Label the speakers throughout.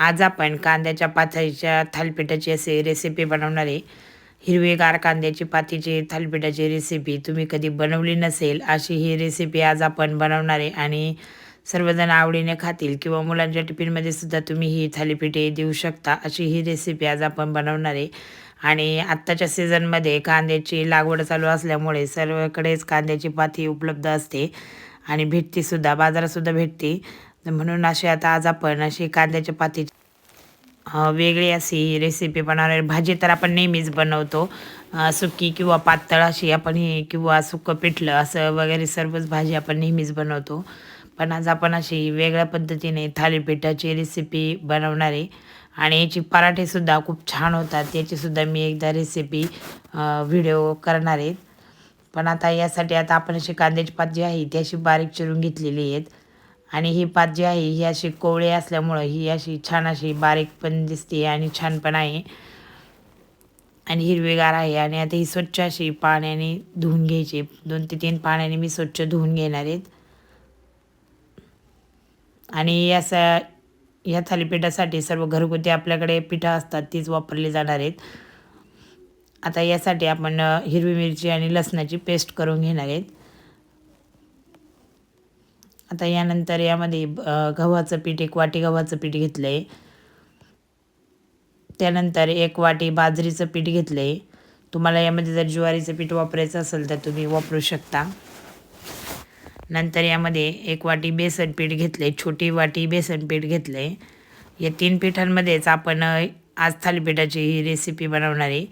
Speaker 1: आज आपण कांद्याच्या पाथीच्या थालीपीठाची असे रेसिपी बनवणार आहे हिरवीगार कांद्याची पातीची थालपिठाची रेसिपी तुम्ही कधी बनवली नसेल अशी ही रेसिपी आज आपण बनवणार आहे आणि सर्वजण आवडीने खातील किंवा मुलांच्या टिफिनमध्ये सुद्धा तुम्ही ही थालीपीठे देऊ शकता अशी ही रेसिपी आज आपण बनवणार. आहे आणि आत्ताच्या सीझनमध्ये कांद्याची लागवड चालू असल्यामुळे सर्वकडेच कांद्याची पाती उपलब्ध असते आणि भेटतीसुद्धा बाजारातसुद्धा भेटते. म्हणून अशी आता आज आपण अशी कांद्याच्या पाती वेगळी अशी रेसिपी बनवणार आहे. भाजी तर आपण नेहमीच बनवतो. सुकी किंवा पातळ अशी आपण हे किंवा सुकं पिठलं असं वगैरे सर्वच भाजी आपण नेहमीच बनवतो. पण आज आपण अशी वेगळ्या पद्धतीने थालीपीठाची रेसिपी बनवणार आहे. आणि याची पराठेसुद्धा खूप छान होतात. याचीसुद्धा मी एकदा रेसिपी व्हिडिओ करणार आहे. पण आता यासाठी आता आपण अशी कांद्याची पात जी आहे ती अशी बारीक चिरून घेतलेली आहेत. आणि ही पात जी आहे ही अशी कोवळी असल्यामुळं ही अशी छान अशी बारीक पण दिसते आणि छान पण आहे. आणि हिरवीगार आहे आणि आता ही स्वच्छ अशी पाण्याने धुवून घ्यायची. दोन ते तीन पाण्याने मी स्वच्छ धुवून घेणार आहेत. आणि यासा या थालीपीठासाठी सर्व घरगुती आपल्याकडे पिठं असतात तीच वापरली जाणार आहेत. आता यासाठी आपण हिरवी मिरची आणि लसणाची पेस्ट करून घेणार आहेत. आता यानंतर यामध्ये गव्हाचं पीठ एक वाटी गव्हाचं पीठ घेतलं आहे त्यानंतर एक वाटी बाजरीचं पीठ घेतलं आहे तुम्हाला यामध्ये जर ज्वारीचं पीठ वापरायचं असेल तर तुम्ही वापरू शकता. नंतर यामध्ये एक वाटी बेसन पीठ घेतलं आहे छोटी वाटी बेसन पीठ घेतलं आहे या तीन पिठांमध्येच आपण आज थालीपीठाची ही रेसिपी बनवणार आहे.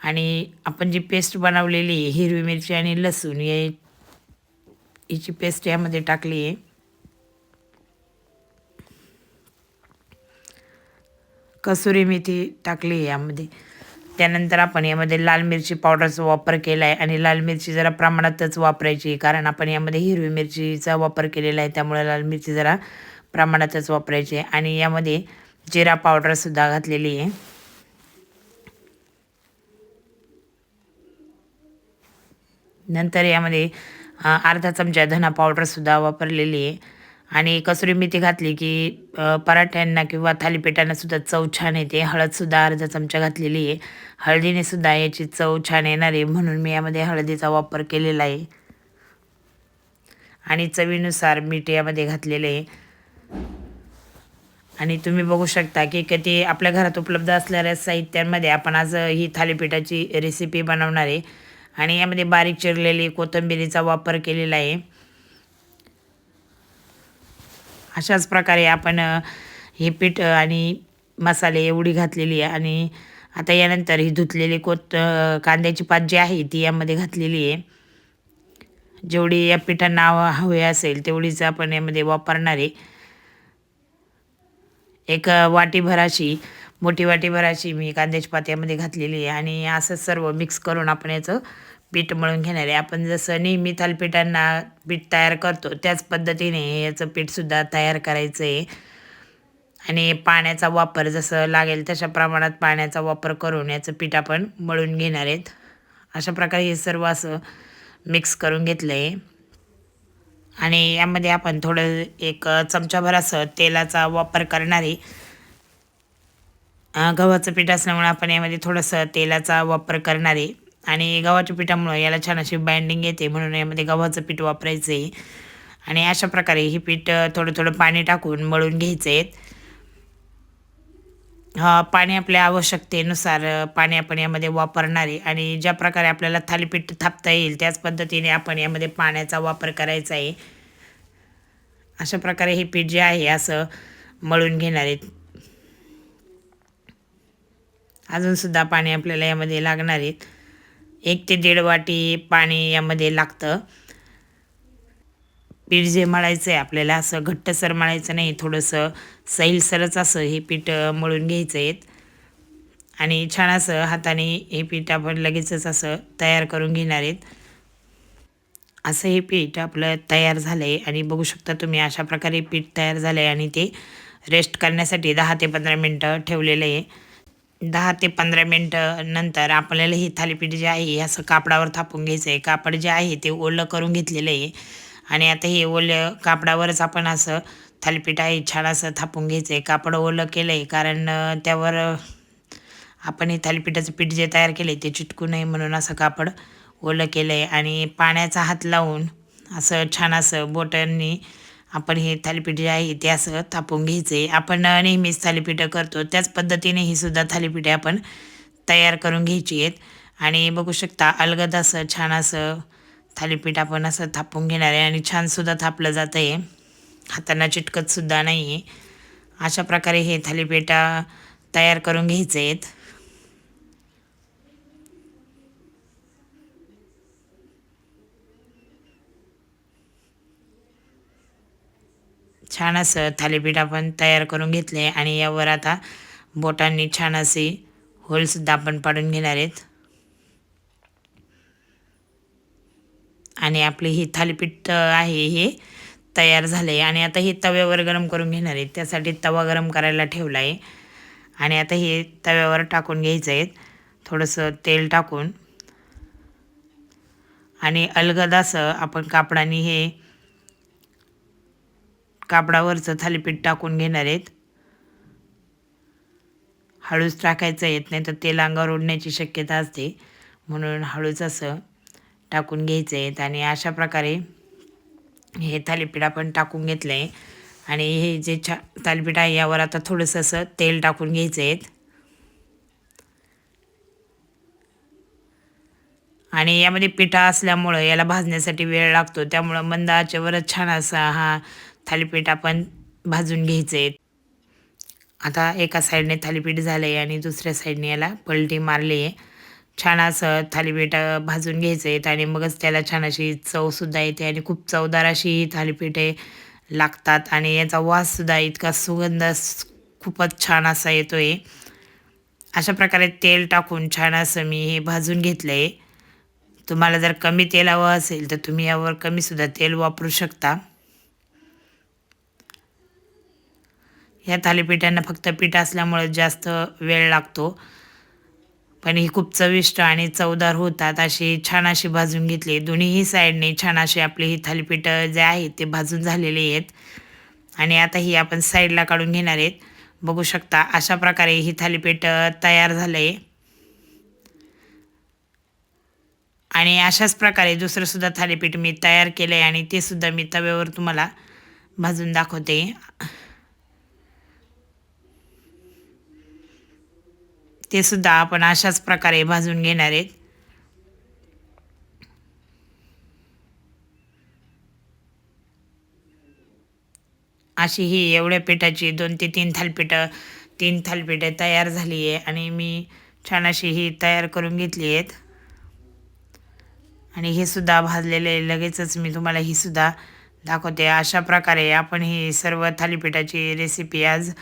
Speaker 1: आणि आपण जी पेस्ट बनवलेली आहे हिरवी मिरची आणि लसूण या हिची पेस्ट यामध्ये टाकली आहे. कसुरी मेथी टाकली आहे यामध्ये. त्यानंतर आपण यामध्ये लाल मिरची पावडरचा वापर केला आहे आणि लाल मिरची जरा प्रमाणातच वापरायची कारण आपण यामध्ये हिरवी मिरचीचा वापर केलेला आहे त्यामुळे लाल मिरची जरा प्रमाणातच वापरायची आहे. आणि यामध्ये जिरा पावडरसुद्धा घातलेली आहे. नंतर यामध्ये अर्धा चमचा धना पावडरसुद्धा वापरलेली आहे. आणि कसुरी मेथी घातली की पराठ्यांना किंवा थालीपीठांनासुद्धा चव छान येते. हळदसुद्धा अर्धा चमचा घातलेली आहे. हळदीनेसुद्धा याची चव छान येणार आहे म्हणून मी यामध्ये हळदीचा वापर केलेला आहे. आणि चवीनुसार मीठ यामध्ये घातलेले आहे. आणि तुम्ही बघू शकता की किती आपल्या घरात उपलब्ध असणाऱ्या साहित्यांमध्ये आपण आज ही थालीपीठाची रेसिपी बनवणार आहे. आणि यामध्ये बारीक चिरलेली कोथिंबिरीचा वापर केलेला आहे. अशाच प्रकारे आपण हे पीठ आणि मसाले एवढी घातलेली आहे आणि आता यानंतर ही धुतलेली कोत कांद्याची पात जी आहे ती यामध्ये घातलेली आहे. जेवढी या पिठांना हवे असेल तेवढीच आपण यामध्ये वापरणार आहे. एक वाटीभराशी मोठी वाटीभर अशी मी कांद्याची पात्यामध्ये घातलेली आहे आणि असं सर्व मिक्स करून आपण याचं पीठ मळून घेणार आहे. आपण जसं नेहमी थालपीठांना पीठ तयार करतो त्याच पद्धतीने याचं पीठसुद्धा तयार करायचं आहे. आणि पाण्याचा वापर जसं लागेल तशा प्रमाणात पाण्याचा वापर करून याचं पीठ आपण मळून घेणार आहेत. अशा प्रकारे हे सर्व असं मिक्स करून घेतलं आहे. आणि यामध्ये आपण थोडं एक चमचाभर असं तेलाचा वापर करणारे गव्हाचं पीठ असल्यामुळे आपण यामध्ये थोडंसं तेलाचा वापर करणार आहे. आणि गव्हाच्या पिठामुळं याला छान अशी बाइंडिंग येते म्हणून यामध्ये गव्हाचं पीठ वापरायचं आहे आणि अशा प्रकारे ही पीठ थोडं थोडं पाणी टाकून मळून घ्यायचं आहे पाणी आपल्या आवश्यकतेनुसार पाणी आपण यामध्ये वापरणार आहे. आणि ज्या प्रकारे आपल्याला थालीपीठ थापता येईल त्याच पद्धतीने आपण यामध्ये पाण्याचा वापर करायचा आहे अशा प्रकारे हे पीठ जे आहे असं मळून घेणार आहेत अजूनसुद्धा पाणी आपल्याला यामध्ये लागणार आहेत. एक ते दीड वाटी पाणी यामध्ये लागतं. पीठ जे मळायचं आहे आपल्याला असं घट्टसर मळायचं नाही थोडंसं सैलसरच असं हे पीठ मळून घ्यायचं आहे आणि छान असं हाताने हे पीठ आपण लगेचच असं तयार करून घेणार आहेत. असं हे पीठ आपलं तयार झालं आहे आणि बघू शकता तुम्ही अशा प्रकारे पीठ तयार झालं आहे आणि ते रेस्ट करण्यासाठी दहा ते पंधरा मिनटं ठेवलेलं आहे. दहा ते पंधरा मिनटं नंतर आपल्याला हे थालीपीठ जे आहे हे असं कापडावर थापून घ्यायचं आहे कापड जे आहे ते ओलं करून घेतलेलं आहे. आणि आता हे ओलं कापडावरच आपण असं थालीपीठ आहे छान असं थापून घ्यायचं आहे कापड ओलं केलं आहे कारण त्यावर आपण हे थालीपीठाचं पीठ जे तयार केलं आहे ते चिटकू नये म्हणून असं कापड ओलं केलं आहे आणि पाण्याचा हात लावून असं छान असं बोटांनी आपण हे थालीपीठ जे आहे ते असं थापून घ्यायचं. आहे आपण नेहमीच थालीपीठं करतो. त्याच पद्धतीने ही सुद्धा थालीपीठे आपण तयार करून घ्यायची आहेत. आणि बघू शकता अलगद असं छान असं थालीपीठ आपण असं थापून घेणार आहे. आणि छानसुद्धा थापलं जातं आहे. हातांना चिटकतसुद्धा नाही आहे अशा प्रकारे हे थालीपीठ तयार करून घ्यायचे आहेत. छान असं थालीपीठ आपण तयार करून घेतले आणि यावर आता बोटांनी छान असे होलसुद्धा आपण पाडून घेणार आहेत. आणि आपले ही थालीपीठ आहे हे तयार झाले आणि आता हे तव्यावर गरम करून घेणार आहेत. त्यासाठी तवा गरम करायला ठेवला आहे आणि आता हे तव्यावर टाकून घ्यायचं आहे थोडंसं तेल टाकून. आणि अलगद असं आपण कापडाने हे कापडावरचं थालीपीठ टाकून घेणार आहेत. हळूच टाकायचं येत नाही तर तेल अंगावर उडण्याची शक्यता असते. म्हणून हळूच असं टाकून घ्यायचं आहेत आणि अशा प्रकारे हे थालीपीठ आपण टाकून घेतलं आहे. आणि हे जे छा थालीपीठ आहे यावर आता थोडंसं असं तेल टाकून घ्यायचं आहेत आणि यामध्ये पिठा असल्यामुळं याला भाजण्यासाठी वेळ लागतो. त्यामुळं मंद आचेवरच छान असा हा थालीपीठ आपण भाजून घ्यायचे आहेत आता एका साईडने थालीपीठ झालं आहे आणि दुसऱ्या साईडने याला पलटी मारली आहे छान असं थालीपीठ भाजून घ्यायचं आहेत आणि मगच त्याला छान अशी चवसुद्धा येते आणि खूप चवदार अशी ही थालीपीठे लागतात आणि याचा वाससुद्धा इतका सुगंध खूपच छान असा येतो आहे अशा प्रकारे तेल टाकून छान असं मी हे भाजून घेतलं आहे तुम्हाला जर कमी तेल हवं असेल तर तुम्ही यावर कमीसुद्धा तेल वापरू शकता. ह्या थालीपीठांना फक्त पीठ असल्यामुळे जास्त वेळ लागतो. पण ही खूप चविष्ट आणि चवदार होतात अशी छान अशी भाजून घेतली. दोन्हीही साईडने छान अशी आपली ही थालीपीठं जे आहेत ते भाजून झालेले आहेत. आणि आता ही आपण साईडला काढून घेणार आहेत. बघू शकता अशा प्रकारे ही थालीपीठ तयार झालं आहे आणि अशाच प्रकारे दुसरंसुद्धा थालीपीठ मी तयार केलं आहे आणि ते सुद्धा मी तव्यावर तुम्हाला भाजून दाखवते. ते सुद्धा आपण अशाच प्रकारे भाजून घेणार आहेत. अशी ही एवढ्या पिठाची दोन ते तीन थालपिठं तीन थालपिठं तयार झाली आहे आणि मी छान अशी ही तयार करून घेतली आहेत. आणि हे सुद्धा भाजलेले लगेचच मी तुम्हाला ही सुद्धा दाखवते. अशा प्रकारे आपण ही सर्व थालीपीठाची रेसिपी आज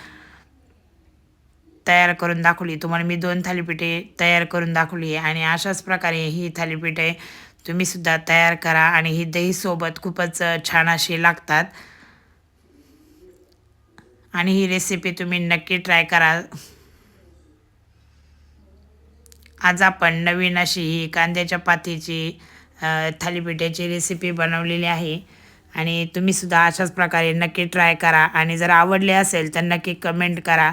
Speaker 1: तयार करून दाखवली. तुम्हाला मी दोन थालीपीठे तयार करून दाखवली आहे आणि अशाच प्रकारे ही थालीपीठे तुम्हीसुद्धा तयार करा आणि ही दहीसोबत खूपच छान अशी लागतात. आणि ही रेसिपी तुम्ही नक्की ट्राय करा. आज आपण नवीन अशी ही कांद्याच्या पातीची थालीपीठाची रेसिपी बनवलेली आहे आणि तुम्हीसुद्धा अशाच प्रकारे नक्की ट्राय करा आणि जर आवडले असेल तर नक्की कमेंट करा.